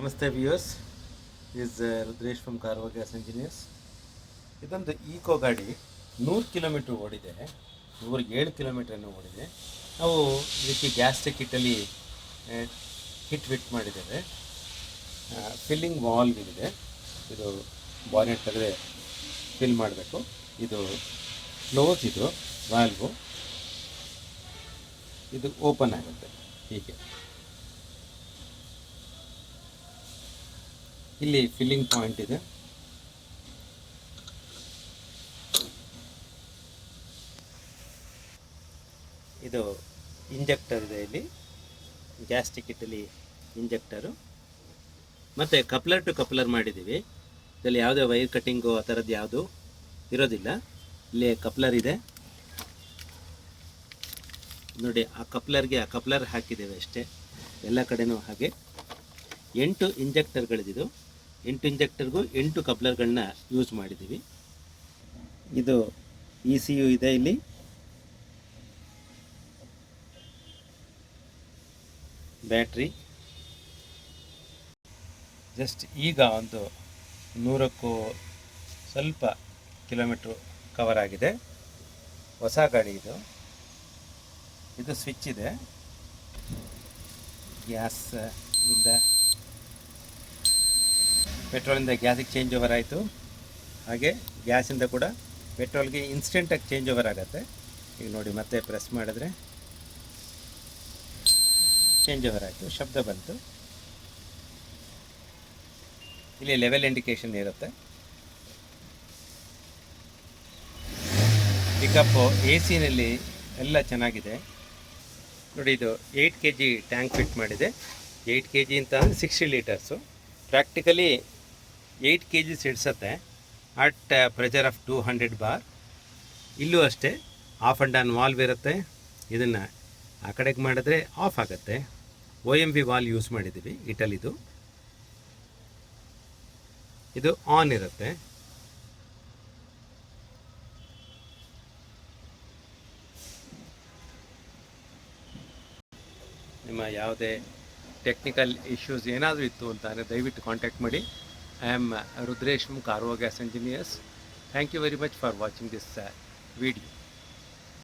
ನಮಸ್ತೆ viewers is Rudresh from Karva gas engineers ಇದೊಂದು Eeco ಗಾಡಿ. ನೂರು ಕಿಲೋಮೀಟ್ರ್ ಓಡಿದೆ. ನೂರು ಏಳು ಕಿಲೋಮೀಟ್ರನ್ನು ಓಡಿದೆ. ನಾವು ಇದಕ್ಕೆ ಗ್ಯಾಸ್ ಕಿಟ್ಟಲ್ಲಿ ಹಿಟ್ ವಿಟ್ ಮಾಡಿದ್ದೇವೆ. ಫಿಲ್ಲಿಂಗ್ ವಾಲ್ವ್ ಇದೆ ಇದು ಬಾನೆಟ್ ತೆಗೆದ್ರೆ ಫಿಲ್ ಮಾಡಬೇಕು. ಇದು ಕ್ಲೋಸ್ ಇದು ವಾಲ್ವು ಇದು ಓಪನ್ ಆಗುತ್ತೆ. ಹೀಗೆ. ಇಲ್ಲಿ ಫಿಲ್ಲಿಂಗ್ ಪಾಯಿಂಟ್ ಇದೆ. ಇದು ಇಂಜೆಕ್ಟರ್ ಇದೆ ಇಲ್ಲಿ. ಗ್ಯಾಸ್ ಟಿಕೆಟಲ್ಲಿ ಇಂಜೆಕ್ಟರು ಮತ್ತು ಕಪ್ಲರ್ ಟು ಕಪ್ಲರ್ ಮಾಡಿದ್ದೀವಿ. ಇದರಲ್ಲಿ ಯಾವುದೇ ವೈರ್ ಕಟ್ಟಿಂಗು ಆ ಥರದ್ದು ಯಾವುದು ಇರೋದಿಲ್ಲ. ಇಲ್ಲಿ ಕಪ್ಲರ್ ಇದೆ. ನೋಡಿ, ಆ ಕಪ್ಲರ್ಗೆ ಆ ಕಪ್ಲರ್ ಹಾಕಿದ್ದೇವೆ ಅಷ್ಟೇ. ಎಲ್ಲ ಕಡೆನೂ ಹಾಗೆ. ಎಂಟು ಇಂಜೆಕ್ಟರ್ಗಳಿದ್ದು ಎಂಟು ಇಂಜೆಕ್ಟರ್ಗೂ ಎಂಟು ಕಪ್ಲರ್ಗಳನ್ನ ಯೂಸ್ ಮಾಡಿದ್ದೀವಿ. ಇದು ಇ ಸಿ ಯು ಇದೆ ಇಲ್ಲಿ. ಬ್ಯಾಟ್ರಿ. ಜಸ್ಟ್ ಈಗ ಒಂದು ನೂರಕ್ಕೂ ಸ್ವಲ್ಪ ಕಿಲೋಮೀಟ್ರ್ ಕವರ್ ಆಗಿದೆ. ಹೊಸ ಗಾಡಿ ಇದು. ಇದು ಸ್ವಿಚ್ ಇದೆ. ಗ್ಯಾಸ್ ಇಂದ ಪೆಟ್ರೋಲಿಂದ ಗ್ಯಾಸಿಗೆ ಚೇಂಜ್ ಓವರ್ ಆಯಿತು. ಹಾಗೆ ಗ್ಯಾಸಿಂದ ಕೂಡ ಪೆಟ್ರೋಲ್ಗೆ ಇನ್ಸ್ಟೆಂಟಾಗಿ ಚೇಂಜ್ ಓವರ್ ಆಗುತ್ತೆ. ಈಗ ನೋಡಿ ಮತ್ತೆ ಪ್ರೆಸ್ ಮಾಡಿದ್ರೆ ಚೇಂಜ್ ಓವರ್ ಆಯಿತು. ಶಬ್ದ ಬಂತು. ಇಲ್ಲಿ ಲೆವೆಲ್ ಇಂಡಿಕೇಶನ್ ಇರುತ್ತೆ. ಪಿಕಪ್ಪು ಎ ಸಿನಲ್ಲಿ ಎಲ್ಲ ಚೆನ್ನಾಗಿದೆ. ನೋಡಿ ಇದು eight K G tank fit ಮಾಡಿದೆ. ಏಯ್ಟ್ ಕೆ ಜಿ ಅಂತ sixty litres practically eight K Gs ಹಿಡ್ಸತ್ತೆ at pressure of two hundred bar ಇಲ್ಲೂ ಅಷ್ಟೇ ಆಫ್ ಆ್ಯಂಡ್ ಆನ್ ವಾಲ್ವ್ ಇರುತ್ತೆ. ಇದನ್ನು ಆ ಕಡೆಗೆ ಮಾಡಿದ್ರೆ ಆಫ್ ಆಗುತ್ತೆ. O M V valve use ಮಾಡಿದ್ದೀವಿ ಇಟಲಿದು. ಇದು ಆನ್ ಇರುತ್ತೆ. ನಿಮ್ಮ ಯಾವುದೇ ಟೆಕ್ನಿಕಲ್ ಇಶ್ಯೂಸ್ ಏನಾದರೂ ಇತ್ತು ಅಂತ ಅಂದರೆ ದಯವಿಟ್ಟು ಕಾಂಟ್ಯಾಕ್ಟ್ ಮಾಡಿ. I am Rudresh Mukharu, Carwagas Engineers. Thank you very much for watching this uh, video.